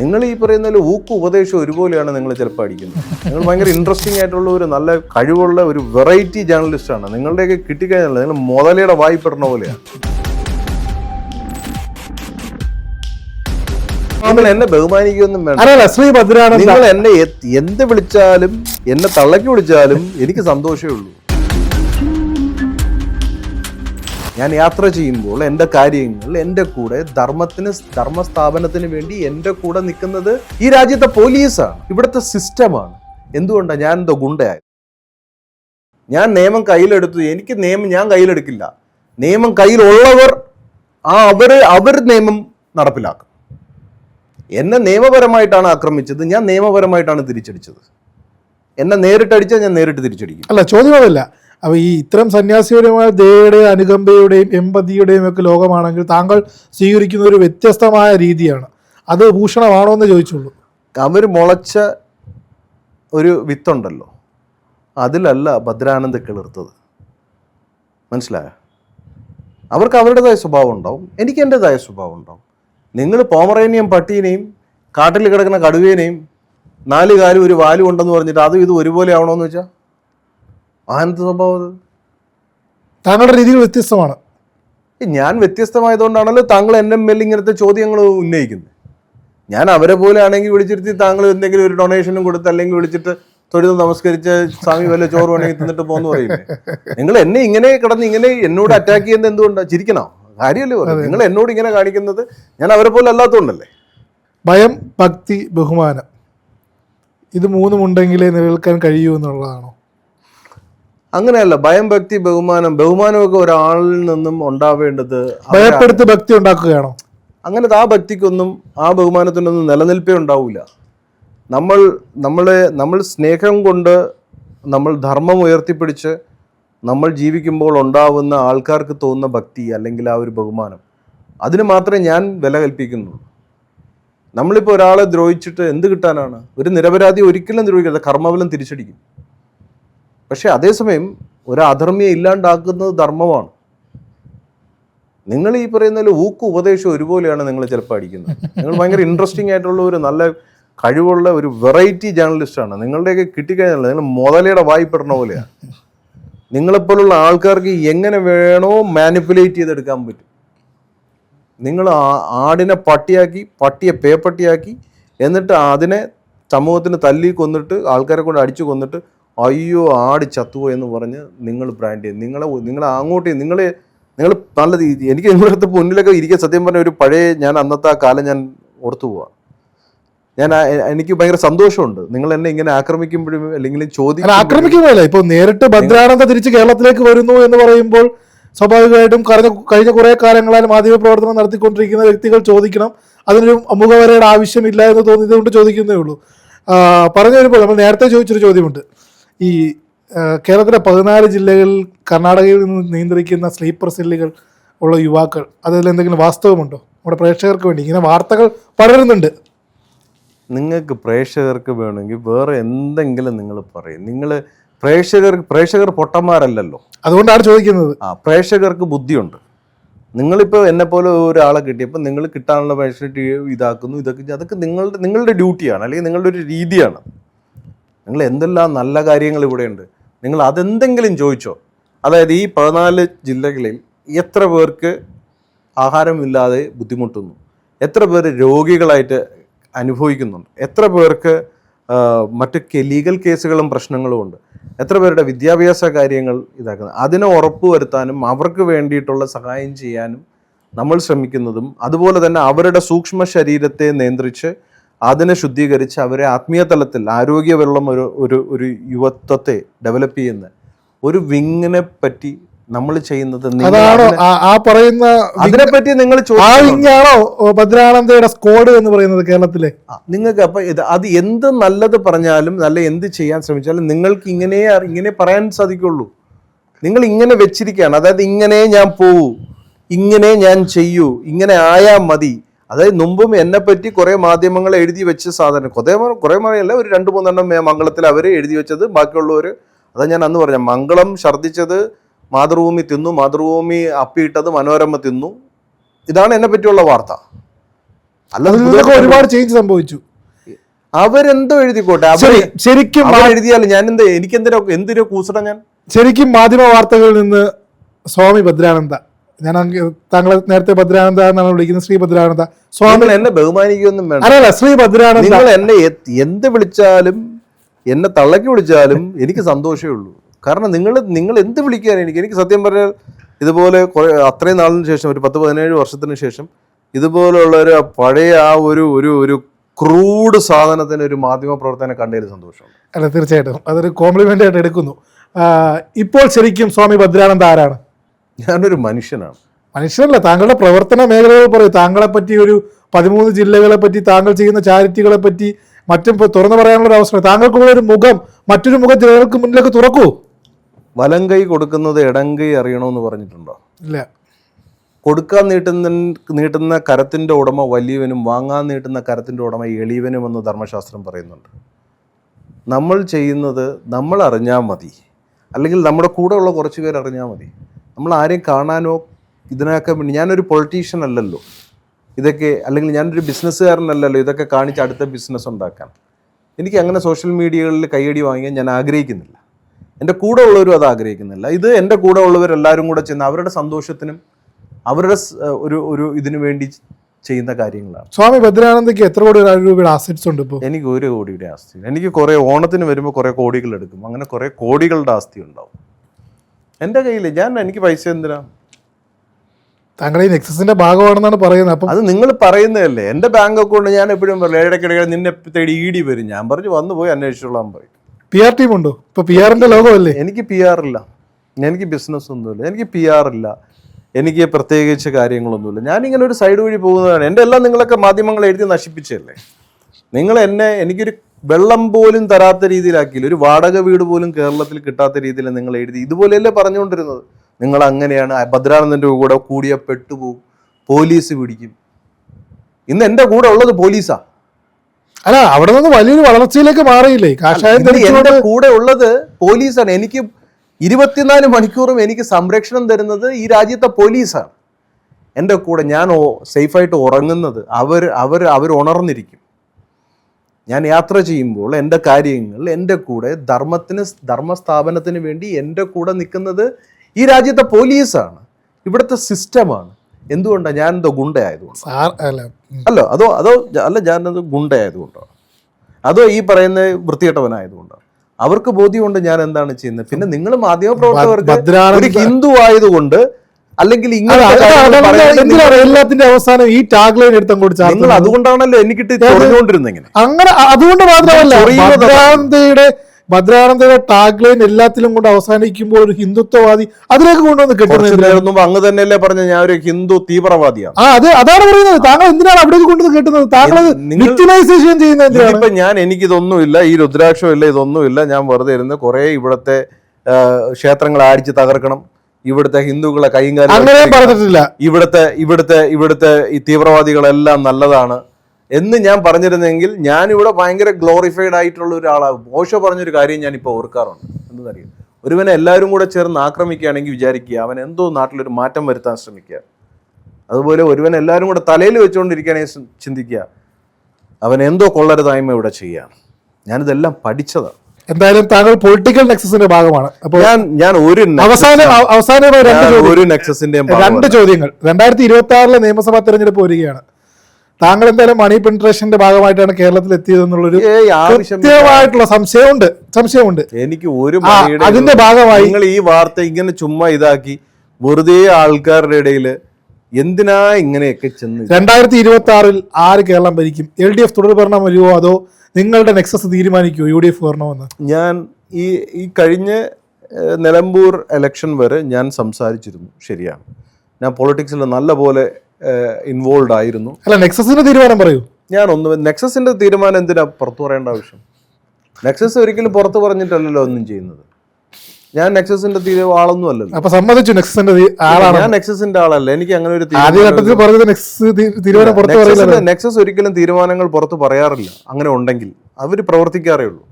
നിങ്ങൾ ഈ പറയുന്ന ഊക്ക് ഉപദേശം ഒരുപോലെയാണ് നിങ്ങൾ ചിലപ്പോൾ അടിക്കുന്നത്. നിങ്ങൾ ഭയങ്കര ഇൻട്രസ്റ്റിംഗ് ആയിട്ടുള്ള ഒരു നല്ല കഴിവുള്ള ഒരു വെറൈറ്റി ജേർണലിസ്റ്റ് ആണ്. നിങ്ങളുടെയൊക്കെ കിട്ടിക്കഴിഞ്ഞാൽ നിങ്ങൾ മുതലയുടെ വായിപ്പെടുന്ന പോലെയാണ്. നിങ്ങൾ എന്നെ ബഹുമാനിക്കൊന്നും വേണ്ട. അല്ലല്ല ശ്രീ നിങ്ങൾ എന്നെ എന്ത് വിളിച്ചാലും എന്നെ തള്ളക്കി വിളിച്ചാലും എനിക്ക് സന്തോഷമേ ഉള്ളൂ. ഞാൻ യാത്ര ചെയ്യുമ്പോൾ എന്റെ കാര്യങ്ങൾ എന്റെ കൂടെ ധർമ്മത്തിന് ധർമ്മസ്ഥാപനത്തിന് വേണ്ടി എന്റെ കൂടെ നിൽക്കുന്നത് ഈ രാജ്യത്തെ പോലീസാണ്. ഇവിടുത്തെ സിസ്റ്റമാണ്. എന്തുകൊണ്ടാണ് ഞാൻ എന്തോ ഗുണ്ടയായി ഞാൻ നിയമം കയ്യിലെടുത്തു. എനിക്ക് നിയമം ഞാൻ കയ്യിലെടുക്കില്ല. നിയമം കയ്യിലുള്ളവർ ആ അവർ അവർ നിയമം നടപ്പിലാക്കും. എന്നെ നിയമപരമായിട്ടാണ് ആക്രമിച്ചത്. ഞാൻ നിയമപരമായിട്ടാണ് തിരിച്ചടിച്ചത്. എന്നെ നേരിട്ടടിച്ചാൽ ഞാൻ നേരിട്ട് തിരിച്ചടിക്കും. അല്ല ചോദ്യം അതല്ല അപ്പൊ ഈ ഇത്തരം സന്യാസിപരമായ ദയയുടെയും അനുകമ്പയുടെയും എമ്പതിയുടെയും ഒക്കെ ലോകമാണെങ്കിൽ താങ്കൾ സ്വീകരിക്കുന്ന ഒരു വ്യത്യസ്തമായ രീതിയാണ്. അത് ഭൂഷണമാണോ എന്ന് ചോദിച്ചുള്ളൂ. അവർ മുളച്ച ഒരു വിത്തുണ്ടല്ലോ. അതിലല്ല ഭദ്രാനന്ദ കിളിർത്തത്. മനസ്സിലായോ? അവർക്ക് അവരുടേതായ സ്വഭാവം ഉണ്ടാവും. എനിക്ക് എന്റെതായ സ്വഭാവം ഉണ്ടാവും. നിങ്ങൾ പോമറേനിയം പട്ടീനെയും കാട്ടിൽ കിടക്കുന്ന കടുവേനെയും നാല് കാലും ഒരു വാലും ഉണ്ടെന്ന് പറഞ്ഞിട്ട് അതും ഇത് ഒരുപോലെ ആവണമെന്ന് വെച്ചാൽ ആനന്ദ സ്വഭാവം അത്? താങ്കളുടെ രീതിയിൽ വ്യത്യസ്തമാണ്. ഞാൻ വ്യത്യസ്തമായതുകൊണ്ടാണല്ലോ താങ്കൾ എന്റെ മേൽ ഇങ്ങനത്തെ ചോദ്യങ്ങൾ ഉന്നയിക്കുന്നത്. ഞാൻ അവരെ പോലെ ആണെങ്കിൽ വിളിച്ചിരുത്തി താങ്കൾ എന്തെങ്കിലും ഒരു ഡൊണേഷനും കൊടുത്ത് അല്ലെങ്കിൽ വിളിച്ചിട്ട് തൊഴുത് നമസ്കരിച്ച് സ്വാമി വല്ല ചോറ് വേണമെങ്കിൽ തിന്നിട്ട് പോകുന്നു പറയില്ലേ നിങ്ങൾ എന്നെ ഇങ്ങനെ കിടന്ന് ഇങ്ങനെ എന്നോട് അറ്റാക്ക് ചെയ്യുന്നത് എന്തുകൊണ്ടാണ് ചിരിക്കണോ? കാര്യമല്ലേ പറയുന്നത്? നിങ്ങൾ എന്നോട് ഇങ്ങനെ കാണിക്കുന്നത് ഞാൻ അവരെ പോലെ അല്ലാത്തതുകൊണ്ടല്ലേ? ഭയം ഭക്തി ബഹുമാനം. ഇത് മൂന്നും ഉണ്ടെങ്കിലേ നിലനിൽക്കാൻ കഴിയൂ എന്നുള്ളതാണോ? അങ്ങനെയല്ല ഭയം ഭക്തി ബഹുമാനം. ബഹുമാനമൊക്കെ ഒരാളിൽ നിന്നും ഉണ്ടാവേണ്ടത് ഭയപ്പെടുത്തി ഭക്തി ഉണ്ടാക്കുകയാണോ? അങ്ങനത്തെ ആ ഭക്തിക്കൊന്നും ആ ബഹുമാനത്തിനൊന്നും നിലനിൽപ്പേ ഉണ്ടാവില്ല നമ്മൾ നമ്മളെ നമ്മൾ സ്നേഹം കൊണ്ട് നമ്മൾ ധർമ്മം ഉയർത്തിപ്പിടിച്ച് നമ്മൾ ജീവിക്കുമ്പോൾ ഉണ്ടാവുന്ന ആൾക്കാർക്ക് തോന്നുന്ന ഭക്തി അല്ലെങ്കിൽ ആ ഒരു ബഹുമാനം. അതിന് മാത്രമേ ഞാൻ വില കൽപ്പിക്കുന്നുള്ളൂ. നമ്മളിപ്പോൾ ഒരാളെ ദ്രോഹിച്ചിട്ട് എന്ത് കിട്ടാനാണ്? ഒരു നിരപരാധി ഒരിക്കലും ദ്രോഹിക്കരുത്. കർമ്മബലം തിരിച്ചടിക്കും. പക്ഷെ അതേസമയം ഒരു അധർമ്മിയെ ഇല്ലാണ്ടാക്കുന്നത് ധർമ്മമാണ്. നിങ്ങൾ ഈ പറയുന്ന ഊക്ക് ഉപദേശം ഒരുപോലെയാണ് നിങ്ങൾ ചിലപ്പോൾ അടിക്കുന്നത്. നിങ്ങൾ ഭയങ്കര ഇൻട്രസ്റ്റിംഗ് ആയിട്ടുള്ള ഒരു നല്ല കഴിവുള്ള ഒരു വെറൈറ്റി ജേർണലിസ്റ്റ് ആണ്. നിങ്ങളുടെയൊക്കെ കിട്ടിക്കഴിഞ്ഞാൽ നിങ്ങൾ മുതലയുടെ വായിപ്പെടുന്ന പോലെയാണ്. നിങ്ങളെപ്പോലുള്ള ആൾക്കാർക്ക് എങ്ങനെ വേണോ മാനിപ്പുലേറ്റ് ചെയ്തെടുക്കാൻ പറ്റും. നിങ്ങൾ ആടിനെ പട്ടിയാക്കി പട്ടിയെ പേപ്പട്ടിയാക്കി എന്നിട്ട് അതിനെ സമൂഹത്തിന് തല്ലി കൊന്നിട്ട് ആൾക്കാരെ കൊണ്ട് അടിച്ചു കൊന്നിട്ട് അയ്യോ ആട് ചത്തുവോ എന്ന് പറഞ്ഞ് നിങ്ങൾ ബ്രാൻഡ് ചെയ്യും നിങ്ങളെ നിങ്ങളെ അങ്ങോട്ട് നിങ്ങൾ നിങ്ങൾ നല്ല രീതി എനിക്ക് നിങ്ങളുടെ അടുത്ത് മുന്നിലൊക്കെ ഇരിക്കാൻ സത്യം പറഞ്ഞ ഒരു പഴയ ഞാൻ അന്നത്തെ ആ കാലം ഞാൻ ഓർത്തു പോവാ. ഞാൻ എനിക്ക് ഭയങ്കര സന്തോഷമുണ്ട്. നിങ്ങൾ എന്നെ ഇങ്ങനെ ആക്രമിക്കുമ്പോഴും അല്ലെങ്കിൽ ചോദ്യം ചോദിക്കും ആക്രമിക്കുന്നതല്ല ഇപ്പൊ നേരിട്ട് ഭദ്രാനന്ദ തിരിച്ച് കേരളത്തിലേക്ക് വരുന്നു എന്ന് പറയുമ്പോൾ സ്വാഭാവികമായിട്ടും കഴിഞ്ഞ കഴിഞ്ഞ കുറെ കാലങ്ങളായി മാധ്യമ പ്രവർത്തനം നടത്തിക്കൊണ്ടിരിക്കുന്ന വ്യക്തികൾ ചോദിക്കണം. അതിനൊരു മുഖവരയുടെ ആവശ്യമില്ല എന്ന് തോന്നിയത് കൊണ്ട് ചോദിക്കുന്നേ ഉള്ളൂ. പറഞ്ഞു വരുമ്പോൾ നമ്മൾ നേരത്തെ ചോദിച്ചൊരു ചോദ്യമുണ്ട്. ഈ കേരളത്തിലെ പതിനാല് ജില്ലകളിൽ കർണാടകയിൽ നിന്ന് നിയന്ത്രിക്കുന്ന സ്ലീപ്പർ സെല്ലുകൾ ഉള്ള യുവാക്കൾ അതിൽ എന്തെങ്കിലും വാസ്തവമുണ്ടോ? നമ്മുടെ പ്രേക്ഷകർക്ക് വേണ്ടി. ഇങ്ങനെ വാർത്തകൾ പടരുന്നുണ്ട്. നിങ്ങൾക്ക് പ്രേക്ഷകർക്ക് വേണമെങ്കിൽ വേറെ എന്തെങ്കിലും നിങ്ങൾ പറയും. നിങ്ങൾ പ്രേക്ഷകർ പ്രേക്ഷകർ പൊട്ടന്മാരല്ലല്ലോ. അതുകൊണ്ടാണ് ചോദിക്കുന്നത്. ആ പ്രേക്ഷകർക്ക് ബുദ്ധിയുണ്ട്. നിങ്ങളിപ്പോൾ എന്നെ പോലെ ഒരാളെ കിട്ടിയപ്പോൾ നിങ്ങൾ കിട്ടാനുള്ള പേഷ്യൻ ഇതാക്കുന്നു ഇതൊക്കെ അതൊക്കെ നിങ്ങളുടെ നിങ്ങളുടെ ഡ്യൂട്ടിയാണ് അല്ലെങ്കിൽ നിങ്ങളുടെ ഒരു രീതിയാണ്. നിങ്ങൾ എന്തെല്ലാം നല്ല കാര്യങ്ങൾ ഇവിടെയുണ്ട്? നിങ്ങൾ അതെന്തെങ്കിലും ചോദിച്ചോ. അതായത് ഈ പതിനാല് ജില്ലകളിൽ എത്ര പേർക്ക് ആഹാരമില്ലാതെ ബുദ്ധിമുട്ടുന്നു? എത്ര പേര് രോഗികളായിട്ട് അനുഭവിക്കുന്നുണ്ട്? എത്ര പേർക്ക് മറ്റ് ലീഗൽ കേസുകളും പ്രശ്നങ്ങളും ഉണ്ട്? എത്ര പേരുടെ വിദ്യാഭ്യാസ കാര്യങ്ങൾ ഇതാക്കുന്നത് അതിനെ ഉറപ്പ് വരുത്താനും അവർക്ക് വേണ്ടിയിട്ടുള്ള സഹായം ചെയ്യാനും നമ്മൾ ശ്രമിക്കുന്നതും അതുപോലെ തന്നെ അവരുടെ സൂക്ഷ്മ ശരീരത്തെ നിയന്ത്രിച്ച് അതിനെ ശുദ്ധീകരിച്ച് അവരെ ആത്മീയ തലത്തിൽ ആരോഗ്യമുള്ള ഒരു ഒരു ഒരു യുവത്വത്തെ ഡെവലപ്പ് ചെയ്യുന്ന ഒരു വിങ്ങിനെ പറ്റി നമ്മൾ ചെയ്യുന്നത് ആ- പറയുന്ന അതിനെപ്പറ്റി നിങ്ങൾ ഭദ്രാനന്ദയുടെ സ്ക്വാഡ് എന്ന് പറയുന്നത് കേരളത്തിലെ. നിങ്ങൾക്ക് അപ്പൊ ഇത് അത് എന്ത് നല്ലത് പറഞ്ഞാലും നല്ല എന്ത് ചെയ്യാൻ ശ്രമിച്ചാലും നിങ്ങൾക്ക് ഇങ്ങനെ ഇങ്ങനെ പറയാൻ സാധിക്കുള്ളൂ. നിങ്ങൾ ഇങ്ങനെ വെച്ചിരിക്കുകയാണ്. അതായത് ഇങ്ങനെ ഞാൻ പോവൂ. ഇങ്ങനെ ഞാൻ ചെയ്യൂ. ഇങ്ങനെ ആയാ മതി. അതായത് മുമ്പും എന്നെ പറ്റി കുറെ മാധ്യമങ്ങൾ എഴുതി വെച്ച സാധനം. കുറേ കുറെ മാറിയല്ല ഒരു രണ്ട് മൂന്നെണ്ണം മംഗളത്തിൽ അവർ എഴുതി വെച്ചത്. ബാക്കിയുള്ളവർ അതാ ഞാൻ അന്ന് പറഞ്ഞ മംഗളം ഛർദ്ദിച്ചത് മാതൃഭൂമി തിന്നു മാതൃഭൂമി അപ്പിയിട്ടത് മനോരമ തിന്നു. ഇതാണ് എന്നെ പറ്റിയുള്ള വാർത്ത. അല്ലാതെ ഒരുപാട് ചേഞ്ച് സംഭവിച്ചു. അവരെന്തോ എഴുതിക്കോട്ടെ? ശരിക്കും എഴുതിയാൽ എഴുതിയാലും ഞാൻ എന്താ എനിക്ക് എന്തിനോ എന്തിനോ കൂസട ഞാൻ? ശരിക്കും മാധ്യമ വാർത്തകളിൽ നിന്ന് സ്വാമി ഭദ്രാനന്ദ ഞാൻ താങ്കളെ നേരത്തെ ഭദ്രാനന്ദ എന്നാണ് വിളിക്കുന്നത് ശ്രീ ഭദ്രാനന്ദ. സ്വാമി എന്നെ ബഹുമാനിക്കൊന്നും വേണം അല്ല ശ്രീ ഭദ്രാനന്ദ നിങ്ങൾ എന്നെ എന്ത് വിളിച്ചാലും എന്നെ തള്ളക്കി വിളിച്ചാലും എനിക്ക് സന്തോഷമേ ഉള്ളൂ. കാരണം നിങ്ങൾ നിങ്ങൾ എന്ത് വിളിക്കാൻ എനിക്ക്? എനിക്ക് സത്യം പറഞ്ഞാൽ ഇതുപോലെ കുറെ അത്രയും നാളിന് ശേഷം ഒരു പത്ത് പതിനേഴ് വർഷത്തിന് ശേഷം ഇതുപോലുള്ള ഒരു പഴയ ആ ഒരു ഒരു ഒരു ക്രൂഡ് സാധനത്തിന് ഒരു മാധ്യമ പ്രവർത്തനം കണ്ടതിൽ സന്തോഷമുണ്ട്. അല്ല തീർച്ചയായിട്ടും. അതൊരു കോംപ്ലിമെന്റ് ആയിട്ട് എടുക്കുന്നു. ഇപ്പോൾ ശരിക്കും സ്വാമി ഭദ്രാനന്ദ ആരാണ്? ഞാനൊരു മനുഷ്യനാണ്. മനുഷ്യനല്ല താങ്കളുടെ പ്രവർത്തന മേഖലകൾ പറയൂ. താങ്കളെ പറ്റി ഒരു പതിമൂന്ന് ജില്ലകളെ പറ്റി താങ്കൾ ചെയ്യുന്ന ചാരിറ്റികളെ പറ്റി മറ്റും തുറന്നു പറയാനുള്ള ഒരു അവസരം. താങ്കൾക്കുള്ള ഒരു മുഖം മറ്റൊരു മുഖം ജനങ്ങൾക്ക് മുന്നിലേക്ക് തുറക്കൂ. വലം കൈ കൊടുക്കുന്നത് ഇടം കൈ അറിയണമെന്ന് പറഞ്ഞിട്ടുണ്ടോ? ഇല്ല. കൊടുക്കാൻ നീട്ടുന്ന നീട്ടുന്ന കരത്തിന്റെ ഉടമ വലിയവനും വാങ്ങാൻ നീട്ടുന്ന കരത്തിന്റെ ഉടമ എളിയവനും എന്ന് ധർമ്മശാസ്ത്രം പറയുന്നുണ്ട്. നമ്മൾ ചെയ്യുന്നത് നമ്മൾ അറിഞ്ഞാൽ മതി. അല്ലെങ്കിൽ നമ്മുടെ കൂടെ ഉള്ള കുറച്ച് പേർ അറിഞ്ഞാൽ മതി. നമ്മൾ ആരെയും കാണാനോ ഇതിനൊക്കെ വേണ്ടി ഞാനൊരു പൊളിറ്റീഷ്യൻ അല്ലല്ലോ. ഇതൊക്കെ അല്ലെങ്കിൽ ഞാനൊരു ബിസിനസ്സുകാരനല്ലല്ലോ ഇതൊക്കെ കാണിച്ച് അടുത്ത ബിസിനസ് ഉണ്ടാക്കാൻ. എനിക്ക് അങ്ങനെ സോഷ്യൽ മീഡിയകളിൽ കൈയടി വാങ്ങിയാൽ ഞാൻ ആഗ്രഹിക്കുന്നില്ല. എന്റെ കൂടെ ഉള്ളവരും അത് ആഗ്രഹിക്കുന്നില്ല. ഇത് എന്റെ കൂടെ ഉള്ളവരെല്ലാവരും കൂടെ ചെന്ന് അവരുടെ സന്തോഷത്തിനും അവരുടെ ഒരു ഒരു ഇതിനു വേണ്ടി ചെയ്യുന്ന കാര്യങ്ങളാണ്. സ്വാമി ഭദ്രാനന്ദയ്ക്ക് എത്ര കോടി രൂപയുടെ ആസ്തിസ് ഉണ്ട് ഇപ്പോൾ എനിക്ക് ഒരു കോടിയുടെ ആസ്തി എനിക്ക് കുറേ ഓണത്തിന് വരുമ്പോൾ കുറേ കോടികൾ എടുക്കും. അങ്ങനെ കുറേ കോടികളുടെ ആസ്തി ഉണ്ടാവും. എന്റെ കയ്യിൽ ഞാൻ എനിക്ക് പൈസ എന്തിനാ? താങ്കൾ ഈ നെക്സസിന്റെ ഭാഗമാണെന്നാണ് പറയുന്നത്. അപ്പം അത് നിങ്ങൾ പറയുന്നതല്ലേ. എന്റെ ബാങ്ക് അക്കൗണ്ട് ഞാൻ എപ്പോഴും പറയും ഇടയ്ക്കിടയ്ക്ക് നിന്നെ തേടി ഇ ഡി വരും. ഞാൻ പറഞ്ഞു വന്നു പോയി അന്വേഷിച്ചോളാൻ പോയി പി ആർ ടീം ഉണ്ടോ? ഇപ്പൊ പി ആറിന്റെ ലോകമല്ലേ? എനിക്ക് പി ആർ ഇല്ല. എനിക്ക് ബിസിനസ് ഒന്നുമില്ല. എനിക്ക് പി ആർ ഇല്ല. എനിക്ക് പ്രത്യേകിച്ച് കാര്യങ്ങളൊന്നുമില്ല. ഞാനിങ്ങനെ ഒരു സൈഡ് വഴി പോകുന്നതാണ്. എന്റെ എല്ലാം നിങ്ങളൊക്കെ മാധ്യമങ്ങൾ എഴുതി നശിപ്പിച്ചല്ലേ നിങ്ങൾ എന്നെ എനിക്കൊരു വെള്ളം പോലും തരാത്ത രീതിയിലാക്കിയില്ല. ഒരു വാടക വീട് പോലും കേരളത്തിൽ കിട്ടാത്ത രീതിയിൽ നിങ്ങൾ എഴുതി. ഇതുപോലെയല്ലേ പറഞ്ഞുകൊണ്ടിരുന്നത്. നിങ്ങൾ അങ്ങനെയാണ് ഭദ്രാനന്ദന്റെ കൂടെ കൂടിയ പെട്ടുപോകും പോലീസ് പിടിക്കും. ഇന്ന് എന്റെ കൂടെ ഉള്ളത് പോലീസാ. അല്ല അവിടെ നിന്ന് വലിയൊരു വളർച്ചയിലേക്ക് മാറിയില്ലേ? എന്റെ കൂടെ ഉള്ളത് പോലീസാണ്. എനിക്ക് ഇരുപത്തിനാല് മണിക്കൂറും എനിക്ക് സംരക്ഷണം തരുന്നത് ഈ രാജ്യത്തെ പോലീസാണ്. എന്റെ കൂടെ ഞാൻ സേഫായിട്ട് ഉറങ്ങുന്നത് അവർ അവർ അവർ ഉണർന്നിരിക്കും. ഞാൻ യാത്ര ചെയ്യുമ്പോൾ എന്റെ കാര്യങ്ങൾ എന്റെ കൂടെ ധർമ്മത്തിന് ധർമ്മസ്ഥാപനത്തിന് വേണ്ടി എന്റെ കൂടെ നിൽക്കുന്നത് ഈ രാജ്യത്തെ പോലീസാണ്. ഇവിടുത്തെ സിസ്റ്റമാണ്. എന്തുകൊണ്ടാണ് ഞാൻ എന്തോ ഗുണ്ടയായതുകൊണ്ട്? സാർ അല്ല. അതോ അതോ അല്ല ഞാൻ ഞാനത് ഗുണ്ടയായതുകൊണ്ടോ? അതോ ഈ പറയുന്ന വൃത്തികെട്ടവനായതുകൊണ്ടോ? അവർക്ക് ബോധ്യമുണ്ട് ഞാൻ എന്താണ് ചെയ്യുന്നത്. പിന്നെ നിങ്ങൾ മാധ്യമപ്രവർത്തകർക്ക് ഒരു ഹിന്ദു ആയതുകൊണ്ട് അല്ലെങ്കിൽ അല്ല, ഇങ്ങനെ എല്ലാത്തിന്റെ അവസാനം ഈ ടാഗ് ലൈൻ എടുത്ത് കൂടി നിങ്ങൾ അതുകൊണ്ടാണല്ലോ എനിക്കിട്ട് ഇങ്ങനെ. അങ്ങനെ അതുകൊണ്ട് മാത്രമല്ല ഭദ്രാനന്ദയുടെ ടാഗ് ലൈൻ എല്ലാത്തിലും കൊണ്ട് അവസാനിക്കുമ്പോൾ ഒരു ഹിന്ദുത്വവാദി അതിലേക്ക് കൊണ്ടുവന്ന് കെട്ടുന്നത് അങ്ങ് തന്നെയല്ലേ പറഞ്ഞ ഞാൻ ഒരു ഹിന്ദു തീവ്രവാദിയാണ്. ആ അത് അതാണ് പറയുന്നത്. താങ്കൾ എന്തിനാണ് അവിടേക്ക് കൊണ്ടുവന്ന് കെട്ടുന്നത്? താങ്കൾ വിക്ടിമൈസേഷൻ ചെയ്യുന്നത് ഇപ്പൊ ഞാൻ എനിക്കിതൊന്നുമില്ല ഈ രുദ്രാക്ഷം ഇല്ല ഇതൊന്നുമില്ല. ഞാൻ വെറുതെ ഇരുന്ന് കുറെ ഇവിടത്തെ ക്ഷേത്രങ്ങൾ അടിച്ച് തകർക്കണം. ഇവിടുത്തെ ഹിന്ദുക്കളെ കൈയും അങ്ങനെ പറഞ്ഞിട്ടില്ല. ഇവിടുത്തെ ഇവിടുത്തെ ഇവിടുത്തെ ഈ തീവ്രവാദികളെല്ലാം നല്ലതാണ്. എന്ന് ഞാൻ പറഞ്ഞിരുന്നെങ്കിൽ ഞാൻ ഇവിടെ ഭയങ്കര ഗ്ലോറിഫൈഡ് ആയിട്ടുള്ള ഒരാളാകും ഓഷോ പറഞ്ഞൊരു കാര്യം ഞാൻ ഇപ്പോൾ ഓർക്കാറുണ്ട്. എന്തെന്നറിയാം? ഒരുവനെ എല്ലാവരും കൂടെ ചേർന്ന് ആക്രമിക്കുകയാണെങ്കിൽ വിചാരിക്കുക അവൻ എന്തോ നാട്ടിലൊരു മാറ്റം വരുത്താൻ ശ്രമിക്കുക. അതുപോലെ ഒരുവൻ എല്ലാവരും കൂടെ തലയിൽ വെച്ചുകൊണ്ടിരിക്കുകയാണെങ്കിൽ ചിന്തിക്കുക. അവൻ എന്തോ കൊള്ളരുതായ്മ ഇവിടെ ചെയ്യുകയാണ്. ഞാനിതെല്ലാം പഠിച്ചതാണ്. എന്തായാലും താങ്കൾ പൊളിറ്റിക്കൽ നെക്സസിന്റെ ഭാഗമാണ്. അപ്പോൾ ഞാൻ ഞാൻ ഒരു അവസാന അവസാനമായി രണ്ട് ചോദ്യം ഒരു നെക്സസിന്റെയും രണ്ട് ചോദ്യങ്ങൾ. രണ്ടായിരത്തി ഇരുപത്തി ആറിലെ നിയമസഭാ തെരഞ്ഞെടുപ്പ് വരികയാണ്. താങ്കൾ എന്തായാലും മണി പെൻട്രേഷന്റെ ഭാഗമായിട്ടാണ് കേരളത്തിൽ എത്തിയതെന്നുള്ളൊരു കൃത്യമായിട്ടുള്ള സംശയമുണ്ട്. സംശയമുണ്ട്. എനിക്ക് ഒരു അതിന്റെ ഭാഗമായി നിങ്ങൾ ഈ വാർത്ത ഇങ്ങനെ ചുമ്മാ ഇതാക്കി വെറുതെ ആൾക്കാരുടെ ഇടയിൽ എന്തിനാ ഇങ്ങനെയൊക്കെ ചെന്ന് രണ്ടായിരത്തി ഇരുപത്തി ആറിൽ ആര് കേരളം ഭരിക്കും? എൽ ഡി എഫ് തുടർ ഭരണം വരുമോ അതോ നിങ്ങളുടെ നെക്സസ് തീരുമാനിക്കുമോ യു ഡി എഫ് വരണമെന്ന്. ഞാൻ ഈ ഈ കഴിഞ്ഞ നിലമ്പൂർ എലക്ഷൻ വരെ ഞാൻ സംസാരിച്ചിരുന്നു ശരിയാണ്. ഞാൻ പൊളിറ്റിക്സിൽ നല്ലപോലെ ഇൻവോൾവ് ആയിരുന്നു. അല്ല നെക്സസിന്റെ തീരുമാനം പറയൂ. ഞാൻ ഒന്ന് നെക്സസിന്റെ തീരുമാനം എന്തിനാ പുറത്തു പറയേണ്ട ആവശ്യം? നെക്സസ് ഒരിക്കലും പുറത്തു പറഞ്ഞിട്ടല്ലല്ലോ ഒന്നും ചെയ്യുന്നത്. ഞാൻ നെക്സസിന്റെ തീരെ ആളൊന്നും അല്ലല്ലോ. അപ്പൊ സമ്മതിച്ചു നെക്സസിന്റെ ആളാണ് ഞാൻ നെക്സസിന്റെ ആളല്ല. എനിക്ക് അങ്ങനെ ഒരു പറഞ്ഞത് നെക്സസ് തീ- തീരുമാനം പുറത്തു പറയില്ല നെക്സസ് ഒരിക്കലും തീരുമാനങ്ങൾ പുറത്ത് പറയാറില്ല. അങ്ങനെ ഉണ്ടെങ്കിൽ അവർ പ്രവർത്തിക്കാറേ ഉള്ളൂ.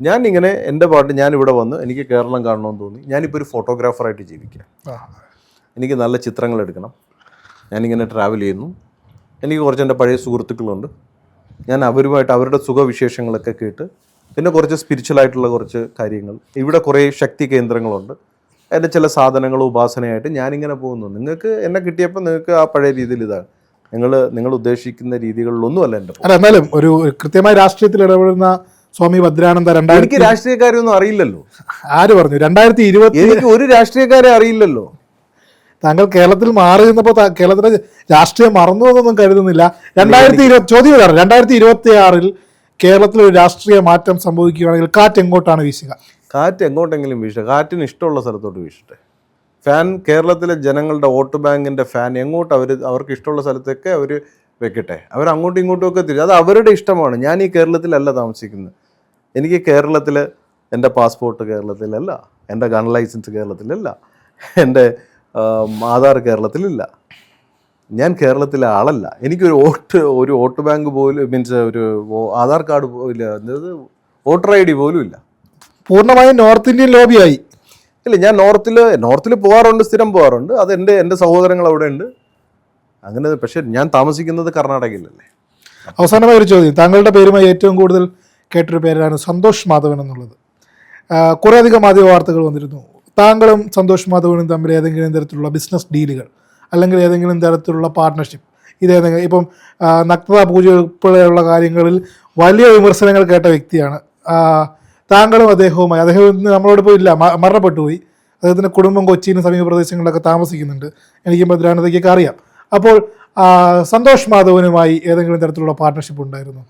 ഞാൻ ഇങ്ങനെ എന്റെ പാട്ട് ഞാൻ ഇവിടെ വന്ന് എനിക്ക് കേരളം കാണണമെന്ന് തോന്നി. ഞാനിപ്പോൾ ഒരു ഫോട്ടോഗ്രാഫറായിട്ട് ജീവിക്കാം. എനിക്ക് നല്ല ചിത്രങ്ങൾ എടുക്കണം. ഞാനിങ്ങനെ ട്രാവൽ ചെയ്യുന്നു. എനിക്ക് കുറച്ച് എന്റെ പഴയ സുഹൃത്തുക്കളുണ്ട്. ഞാൻ അവരുമായിട്ട് അവരുടെ സുഖവിശേഷങ്ങളൊക്കെ കേട്ട് പിന്നെ കുറച്ച് സ്പിരിച്വൽ ആയിട്ടുള്ള കുറച്ച് കാര്യങ്ങൾ. ഇവിടെ കുറേ ശക്തി കേന്ദ്രങ്ങളുണ്ട്. എന്റെ ചില സാധനങ്ങൾ ഉപാസനയായിട്ട് ഞാനിങ്ങനെ പോകുന്നു. നിങ്ങൾക്ക് എന്നെ കിട്ടിയപ്പോൾ നിങ്ങൾക്ക് ആ പഴയ രീതിയിൽ ഇതാണ്. നിങ്ങൾ നിങ്ങൾ ഉദ്ദേശിക്കുന്ന രീതികളിലൊന്നുമല്ല എന്റെ അല്ല എന്നാലും ഒരു കൃത്യമായ രാഷ്ട്രീയത്തിൽ ഇടപെടുന്ന സ്വാമി ഭദ്രാനന്ദ രണ്ടായിരത്തി എനിക്ക് രാഷ്ട്രീയക്കാരൊന്നും അറിയില്ലല്ലോ. ആര് പറഞ്ഞു? രണ്ടായിരത്തി ഇരുപത്തി എനിക്ക് ഒരു രാഷ്ട്രീയക്കാരെ അറിയില്ലല്ലോ. താങ്കൾ കേരളത്തിൽ മാറി നിന്നപ്പോൾ കേരളത്തിലെ രാഷ്ട്രീയം മറന്നു എന്നൊന്നും കരുതുന്നില്ല. രണ്ടായിരത്തി ഇരുപത് ചോദ്യം രണ്ടായിരത്തി ഇരുപത്തി ആറിൽ കേരളത്തിൽ ഒരു രാഷ്ട്രീയ മാറ്റം സംഭവിക്കുകയാണെങ്കിൽ കാറ്റ് എങ്ങോട്ടാണ് വീശുക? കാറ്റ് എങ്ങോട്ടെങ്കിലും വീശുക. കാറ്റിന് ഇഷ്ടമുള്ള സ്ഥലത്തോട്ട് വീശട്ടെ. ഫാൻ കേരളത്തിലെ ജനങ്ങളുടെ വോട്ട് ബാങ്കിന്റെ ഫാൻ എങ്ങോട്ട് അവർ അവർക്ക് ഇഷ്ടമുള്ള സ്ഥലത്തൊക്കെ അവർ വെക്കട്ടെ. അവർ അങ്ങോട്ടും ഇങ്ങോട്ടും ഒക്കെ തിരിച്ചു. അത് അവരുടെ ഇഷ്ടമാണ്. ഞാൻ ഈ കേരളത്തിലല്ല താമസിക്കുന്നത്. എനിക്ക് കേരളത്തിൽ എന്റെ പാസ്പോർട്ട് കേരളത്തിലല്ല എന്റെ ഗൺ ലൈസൻസ് കേരളത്തിലല്ല എന്റെ ആധാർ കേരളത്തിലില്ല. ഞാൻ കേരളത്തിലെ ആളല്ല. എനിക്കൊരു വോട്ട് ഒരു വോട്ട് ബാങ്ക് പോലും മീൻസ് ഒരു ആധാർ കാർഡ് പോലും അതായത് വോട്ടർ ഐ ഡി പോലും ഇല്ല. പൂർണമായും നോർത്ത് ഇന്ത്യൻ ലോബിയായി. ഇല്ല ഞാൻ നോർത്തിൽ നോർത്തിൽ പോകാറുണ്ട് സ്ഥിരം പോകാറുണ്ട് അത് എന്റെ എന്റെ സഹോദരങ്ങൾ അവിടെ ഉണ്ട്. അങ്ങനെ പക്ഷേ ഞാൻ താമസിക്കുന്നത് കർണാടകയിലല്ലേ. അവസാനമായ ഒരു ചോദ്യം. താങ്കളുടെ പേരുമായി ഏറ്റവും കൂടുതൽ കേട്ടൊരു പേരാണ് സന്തോഷ് മാധവൻ എന്നുള്ളത്. കുറേയധികം മാധ്യമ വാർത്തകൾ വന്നിരുന്നു. താങ്കളും സന്തോഷ് മാധവനും തമ്മിൽ ഏതെങ്കിലും തരത്തിലുള്ള ബിസിനസ് ഡീലുകൾ അല്ലെങ്കിൽ ഏതെങ്കിലും തരത്തിലുള്ള പാർട്ട്ണർഷിപ്പ് ഇതേതെങ്കിലും ഇപ്പം നഗ്നത പൂജ ഉൾപ്പെടെയുള്ള കാര്യങ്ങളിൽ വലിയ വിമർശനങ്ങൾ കേട്ട വ്യക്തിയാണ്. താങ്കളും അദ്ദേഹവുമായി അദ്ദേഹം നമ്മളോട് ഇപ്പോൾ ഇല്ല മരണപ്പെട്ടുപോയി. മരണപ്പെട്ടു പോയി അദ്ദേഹത്തിന്റെ കുടുംബം കൊച്ചിയിലും സമീപ പ്രദേശങ്ങളിലൊക്കെ താമസിക്കുന്നുണ്ട്. എനിക്ക് ഭദ്രാനതയ്ക്കൊക്കെ അറിയാം. അപ്പോൾ സന്തോഷ് മാധവനുമായി ഏതെങ്കിലും തരത്തിലുള്ള പാർട്ട്ണർഷിപ്പ് ഉണ്ടായിരുന്നു?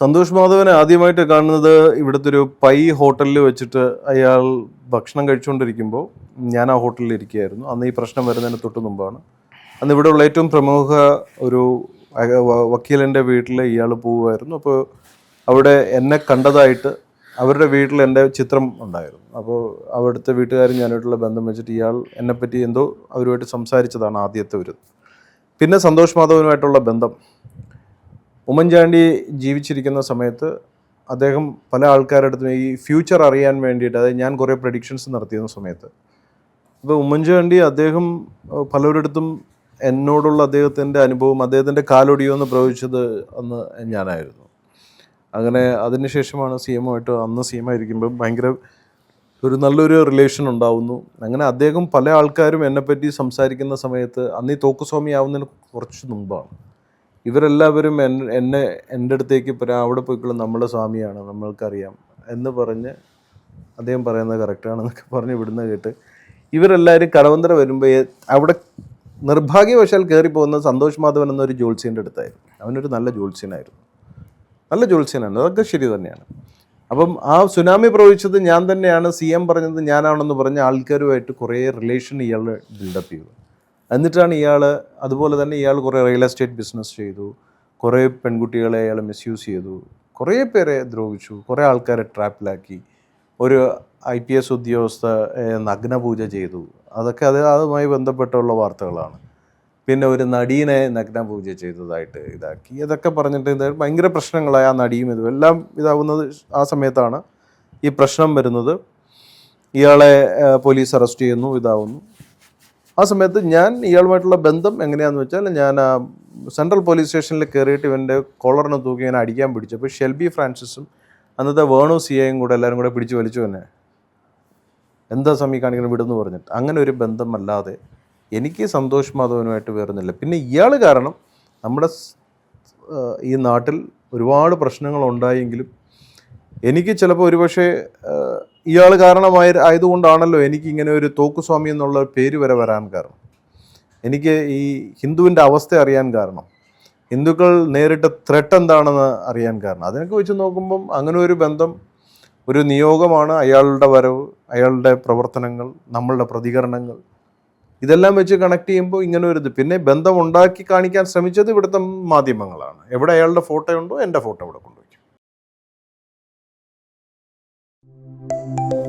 സന്തോഷ് മാധവനെ ആദ്യമായിട്ട് കാണുന്നത് ഇവിടുത്തെ ഒരു പൈ ഹോട്ടലിൽ വെച്ചിട്ട് അയാൾ ഭക്ഷണം കഴിച്ചുകൊണ്ടിരിക്കുമ്പോൾ ഞാൻ ആ ഹോട്ടലിൽ ഇരിക്കുകയായിരുന്നു അന്ന് ഈ പ്രശ്നം വരുന്നതിന് തൊട്ട് മുമ്പാണ്. അന്ന് ഇവിടെയുള്ള ഏറ്റവും പ്രമുഖ ഒരു വക്കീലിന്റെ വീട്ടിൽ ഇയാൾ പോവുമായിരുന്നു. അപ്പോൾ അവിടെ എന്നെ കണ്ടതായിട്ട് അവരുടെ വീട്ടിൽ എന്റെ ചിത്രം ഉണ്ടായിരുന്നു. അപ്പോൾ അവിടുത്തെ വീട്ടുകാരും ഞാനായിട്ടുള്ള ബന്ധം വെച്ചിട്ട് ഇയാൾ എന്നെപ്പറ്റി എന്തോ അവരുമായിട്ട് സംസാരിച്ചതാണ് ആദ്യത്തെ ഒരു. പിന്നെ സന്തോഷ് മാധവനുമായിട്ടുള്ള ബന്ധം. ഉമ്മൻചാണ്ടി ജീവിച്ചിരിക്കുന്ന സമയത്ത് അദ്ദേഹം പല ആൾക്കാരുടെ അടുത്തും ഈ ഫ്യൂച്ചർ അറിയാൻ വേണ്ടിയിട്ട് അതായത് ഞാൻ കുറേ പ്രഡിക്ഷൻസ് നടത്തിയിരുന്ന സമയത്ത്. അപ്പോൾ ഉമ്മൻചാണ്ടി അദ്ദേഹം പലരിടത്തും എന്നോടുള്ള അദ്ദേഹത്തിന്റെ അനുഭവം അദ്ദേഹത്തിന്റെ കാലൊടിയോന്ന് പ്രവചിച്ചത് അന്ന് ഞാനായിരുന്നു. അങ്ങനെ അതിനുശേഷമാണ് സി എമ്മുമായിട്ട് അന്ന് സി എം ആയിരിക്കുമ്പോൾ ഭയങ്കര ഒരു നല്ലൊരു റിലേഷൻ ഉണ്ടാവുന്നു. അങ്ങനെ അദ്ദേഹം പല ആൾക്കാരും എന്നെപ്പറ്റി സംസാരിക്കുന്ന സമയത്ത് അന്ന് ഈ തോക്കുസ്വാമി ആവുന്നതിന് കുറച്ച് മുമ്പാണ്. ഇവരെല്ലാവരും എന്നെ എന്റെ അടുത്തേക്ക് പറയാം അവിടെ പോയിക്കൊള്ളും നമ്മുടെ സ്വാമിയാണ്. നമ്മൾക്കറിയാം എന്ന് പറഞ്ഞ് അദ്ദേഹം പറയുന്നത് കറക്റ്റാണെന്നൊക്കെ പറഞ്ഞ് വിടുന്ന കേട്ട് ഇവരെല്ലാവരും കടവന്തര വരുമ്പോൾ അവിടെ നിർഭാഗ്യവശാൽ കയറി പോകുന്നത് സന്തോഷ് മാധവൻ എന്നൊരു ജ്യോത്സ്യന്റെ അടുത്തായിരുന്നു. അവനൊരു നല്ല ജ്യോത്സ്യനായിരുന്നു. നല്ല ജ്യോത്സ്യനാണ് അതൊക്കെ ശരി തന്നെയാണ്. അപ്പം ആ സുനാമി പ്രവചിച്ചത് ഞാൻ തന്നെയാണ്. സി എം പറഞ്ഞത് ഞാനാണെന്ന് പറഞ്ഞ ആൾക്കാരുമായിട്ട് കുറേ റിലേഷൻ ഇയാൾ ബിൽഡപ്പ് ചെയ്തു. എന്നിട്ടാണ് ഇയാൾ അതുപോലെ തന്നെ ഇയാൾ കുറേ റിയൽ എസ്റ്റേറ്റ് ബിസിനസ് ചെയ്തു. കുറേ പെൺകുട്ടികളെ അയാൾ മിസ്യൂസ് ചെയ്തു. കുറേ പേരെ ദ്രോഹിച്ചു. കുറേ ആൾക്കാരെ ട്രാപ്പിലാക്കി ഒരു ഐ പി എസ് ഉദ്യോഗസ്ഥ നഗ്നപൂജ ചെയ്തു. അതൊക്കെ അത് അതുമായി ബന്ധപ്പെട്ടുള്ള വാർത്തകളാണ്. പിന്നെ ഒരു നടീനെ നഗ്നപൂജ ചെയ്തതായിട്ട് ഇതാക്കി. ഇതൊക്കെ പറഞ്ഞിട്ട് ഭയങ്കര പ്രശ്നങ്ങളായി ആ നടിയും ഇതും. എല്ലാം ഇതാവുന്നത് ആ സമയത്താണ് ഈ പ്രശ്നം വരുന്നത്. ഇയാളെ പോലീസ് അറസ്റ്റ് ചെയ്യുന്നു. ഇതാവുന്നു. ആ സമയത്ത് ഞാൻ ഇയാളുമായിട്ടുള്ള ബന്ധം എങ്ങനെയാണെന്ന് വെച്ചാൽ ഞാൻ സെൻട്രൽ പോലീസ് സ്റ്റേഷനിൽ കയറിയിട്ട് ഇവന്റെ കോളറിനെ തൂക്കി ഞാൻ അടിക്കാൻ പിടിച്ചു. അപ്പോൾ ഷെൽബി ഫ്രാൻസിസും അന്നത്തെ വേണു സിയയും കൂടെ എല്ലാവരും കൂടെ പിടിച്ച് വലിച്ചു തന്നെ. എന്താ സമയം കാണിക്കണം വിടുന്നു പറഞ്ഞിട്ട്. അങ്ങനെ ഒരു ബന്ധമല്ലാതെ എനിക്ക് സന്തോഷ് മാധവനുമായിട്ട് വേറൊന്നുമില്ല പിന്നെ ഇയാൾ കാരണം നമ്മുടെ ഈ നാട്ടിൽ ഒരുപാട് പ്രശ്നങ്ങൾ ഉണ്ടായെങ്കിലും എനിക്ക് ചിലപ്പോൾ ഒരുപക്ഷെ ഇയാൾ കാരണമായ ആയതുകൊണ്ടാണല്ലോ എനിക്ക് ഇങ്ങനെ ഒരു തോക്കുസ്വാമി എന്നുള്ള പേര് വരെ വരാൻ കാരണം. എനിക്ക് ഈ ഹിന്ദുവിന്റെ അവസ്ഥ അറിയാൻ കാരണം. ഹിന്ദുക്കൾ നേരിട്ട ത്രെട്ട് എന്താണെന്ന് അറിയാൻ കാരണം. അതിനൊക്കെ വെച്ച് നോക്കുമ്പം അങ്ങനെ ഒരു ബന്ധം ഒരു നിയോഗമാണ് അയാളുടെ വരവ് അയാളുടെ പ്രവർത്തനങ്ങൾ നമ്മളുടെ പ്രതികരണങ്ങൾ. ഇതെല്ലാം വെച്ച് കണക്ട് ചെയ്യുമ്പോൾ ഇങ്ങനെ ഒരു ഇത്. പിന്നെ ബന്ധം ഉണ്ടാക്കി കാണിക്കാൻ ശ്രമിച്ചത് ഇവിടുത്തെ മാധ്യമങ്ങളാണ്. എവിടെ അയാളുടെ ഫോട്ടോ ഉണ്ടോ എന്റെ ഫോട്ടോ അവിടെ കൊണ്ടുവയ്ക്കും